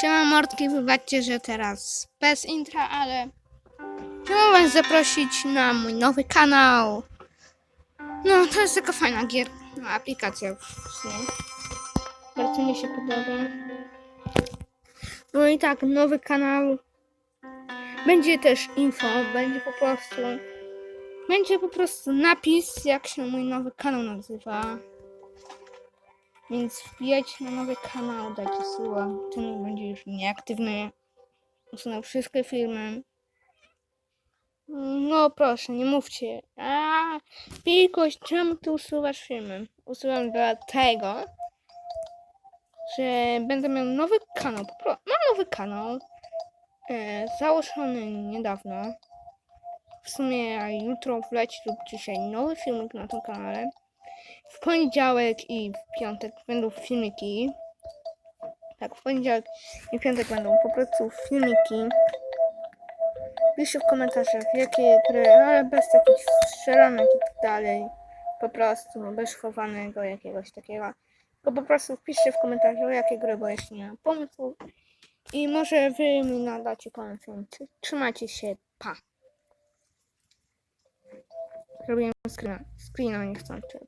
Siema mordki, wybaczcie, że teraz bez intra, ale chciałam was zaprosić na mój nowy kanał. No, to jest taka fajna gier, no, aplikacja w sumie. Bardzo mi się podoba. No i tak, nowy kanał. Będzie też info, będzie po prostu... Będzie po prostu napis, jak się mój nowy kanał nazywa. Więc wbijajcie na nowy kanał, dajcie słowa. Ten będzie już nieaktywny. Usunę wszystkie filmy. No proszę, nie mówcie. A, czemu ty usuwasz filmy? Usuwam dlatego, że będę miał nowy kanał. Mam nowy kanał. E, założony niedawno. W sumie jutro wleci lub dzisiaj nowy filmik na tym kanale. W poniedziałek i w piątek będą filmiki. Tak, w poniedziałek i w piątek będą po prostu filmiki. Piszcie w komentarzach, jakie gry, ale bez takich strzelanek i tak dalej. Po prostu, bez chowanego jakiegoś takiego. Po prostu wpiszcie w komentarzu, jakie gry, bo jeszcze nie mam pomysłu. I może wy mi nadacie film. Trzymajcie się, pa. Zrobiłem screena, screena niechcący.